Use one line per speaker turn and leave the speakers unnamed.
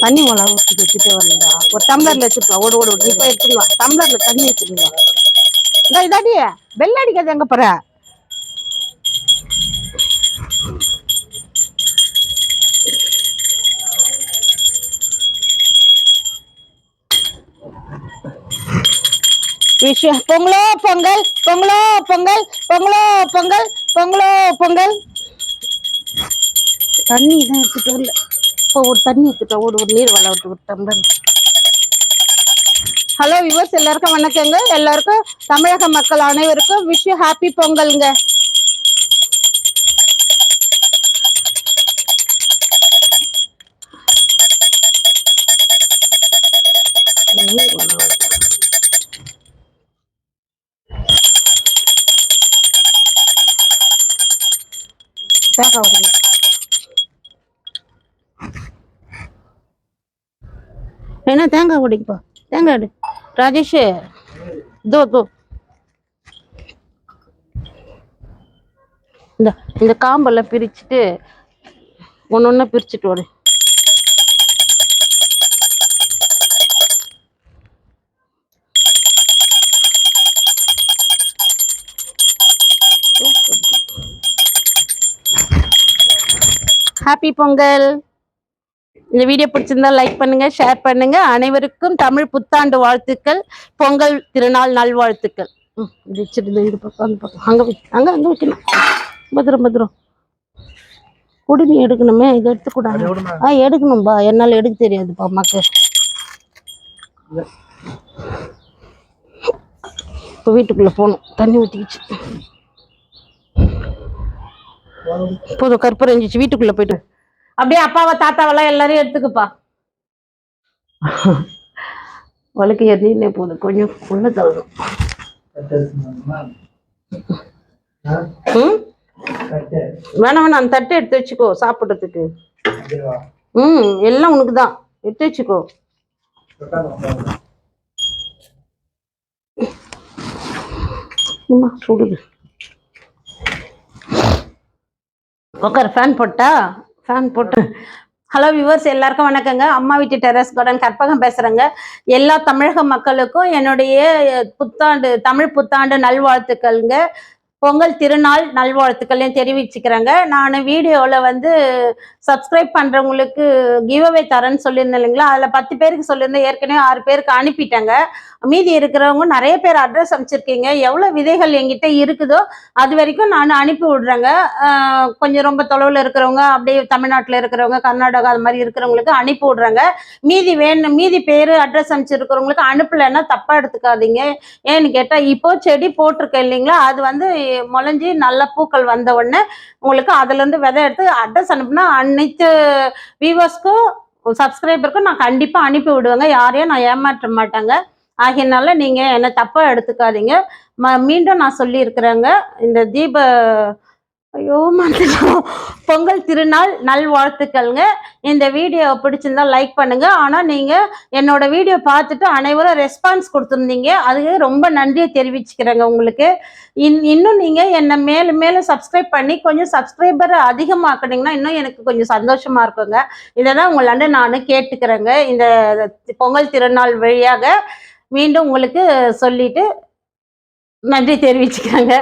தண்ணி மிளகா ஊற்றி வச்சுட்டு வரலா ஒரு டம்ளர்ல வச்சுட்டு ஓடு ஓடு ஓடு. இப்ப எடுத்துட்டு டம்ளர்ல தண்ணி வச்சுட்டு இந்த இதாடி. பெல் அடிக்காது எங்க போற? விஷயம். பொங்கலோ பொங்கல் பொங்கலோ பொங்கல் பொங்கலோ பொங்கல் பொங்கலோ பொங்கல். தண்ணி தான் எடுத்துட்டு வரல. இப்போ ஒரு தண்ணி எடுத்துட்டா ஓடு ஒரு நீர் வள விட்டு ஒரு டம்ளர் ஹலோ விவர்ஸ் எல்லாருக்கும் வணக்கங்க. எல்லாருக்கும் தமிழக மக்கள் அனைவருக்கும் விஷ் ஹாப்பி பொங்கல்ங்க. தேங்காய் வேணா என்ன தேங்காய் உடைப்பா தேங்காய் எடு. ராஜேஷ் தோ தோ இந்த இந்த காம்பெல்லாம் பிரிச்சுட்டு ஒன்று ஒன்றா பிரிச்சுட்டு வரு ஹாப்பி பொங்கல். இந்த வீடியோ பிடிச்சிருந்தா லைக் பண்ணுங்க ஷேர் பண்ணுங்க. அனைவருக்கும் தமிழ் புத்தாண்டு வாழ்த்துக்கள். பொங்கல் திருநாள் நல்வாழ்த்துக்கள் ம், இது வச்சிரு, இது இந்த பக்கம் அந்த பக்கம். அங்க அங்க அங்க வைக்கணும். பத்திரம் பத்திரம். குடிநீ எடுக்கணுமே இதை எடுத்துக்கூடாது ஆ எடுக்கணும்பா. என்னால் எடுக்க தெரியாதுப்பா அம்மாக்கு. இப்போ வீட்டுக்குள்ள போகணும். தண்ணி ஊற்றிக்கிச்சு போதும் கற்பூரம் இருந்துச்சு வீட்டுக்குள்ள போயிட்டு அப்படியே அப்பாவை தாத்தாவெல்லாம் எல்லாரையும் எடுத்துக்குப்பா. வழுக்கு எறினே போதும். கொஞ்சம் உள்ள தள்ளணும் ம்? வேணாம் வேணாம். அந்த தட்டை எடுத்து வச்சுக்கோ சாப்பிட்றதுக்கு. ம் எல்லாம் உனக்கு தான். எடுத்து வச்சுக்கோ. அம்மா சுடுது. உட்கார் ஃபேன் போட்டா? ஃபேன் போட்டு. ஹலோ வியூவர்ஸ் எல்லாருக்கும் வணக்கங்க. அம்மா வீட்டு டெரஸ் கார்டன் கற்பகம் பேசுறேங்க. எல்லா தமிழக மக்களுக்கும் என்னுடைய புத்தாண்டு தமிழ் புத்தாண்டு நல்வாழ்த்துக்கள்ங்க. பொங்கல் திருநாள் நல்வாழ்த்துக்களையும் தெரிவிச்சுக்கிறேங்க. நான் வீடியோவில் வந்து சப்ஸ்கிரைப் பண்ணுறவங்களுக்கு கிவ்அவே தரேன்னு சொல்லியிருந்தேன் இல்லைங்களா? அதில் பத்து பேருக்கு சொல்லியிருந்தேன். ஏற்கனவே ஆறு பேருக்கு அனுப்பிட்டேங்க. மீதி இருக்கிறவங்க நிறைய பேர் அட்ரஸ் அனுப்பிச்சிருக்கீங்க. எவ்வளோ விதைகள் எங்கிட்ட இருக்குதோ அது வரைக்கும் நான் அனுப்பி விடுறேங்க. கொஞ்சம் ரொம்ப தொலைவில் இருக்கிறவங்க அப்படியே தமிழ்நாட்டில் இருக்கிறவங்க கர்நாடகா அது மாதிரி இருக்கிறவங்களுக்கு அனுப்பி விடுறேங்க. மீதி வேணும் மீதி பேர் அட்ரஸ் அனுப்பிச்சிருக்கிறவங்களுக்கு அனுப்பலைன்னா தப்பாக எடுத்துக்காதீங்க. ஏன்னு கேட்டால் இப்போ செடி போட்டிருக்கேன் இல்லைங்களா? அது வந்து முளைஞ்சி நல்ல பூக்கள் வந்த உடனே உங்களுக்கு அதுலேருந்து விதை எடுத்து அட்ரஸ் அனுப்புனா அனைத்து வியூவர்ஸ்க்கும் சப்ஸ்கிரைபருக்கும் நான் கண்டிப்பாக அனுப்பி விடுவேங்க. யாரையும் நான் ஏமாற்ற மாட்டேங்க. ஆகையினால நீங்கள் என்னை தப்பாக எடுத்துக்காதீங்க. ம மீண்டும் நான் சொல்லியிருக்கிறேங்க. இந்த தீப ஐயோ மறந்துட்டோம். பொங்கல் திருநாள் நல்வாழ்த்துக்கள்ங்க. இந்த வீடியோ பிடிச்சிருந்தா லைக் பண்ணுங்க. ஆனால் நீங்கள் என்னோட வீடியோ பார்த்துட்டு அனைவரும் ரெஸ்பான்ஸ் கொடுத்துருந்தீங்க. அதுக்கு ரொம்ப நன்றியை தெரிவிச்சுக்கிறேங்க உங்களுக்கு. இன் இன்னும் நீங்கள் என்னை மேலும் மேலும் சப்ஸ்கிரைப் பண்ணி கொஞ்சம் சப்ஸ்கிரைபர் அதிகமாக்குனீங்கன்னா இன்னும் எனக்கு கொஞ்சம் சந்தோஷமாக இருக்குங்க. இதை தான் உங்களாண்ட நான் கேட்டுக்கிறேங்க. இந்த பொங்கல் திருநாள் வழியாக மீண்டும் உங்களுக்கு சொல்லிட்டு நன்றி தெரிவிச்சுக்கிறேங்க.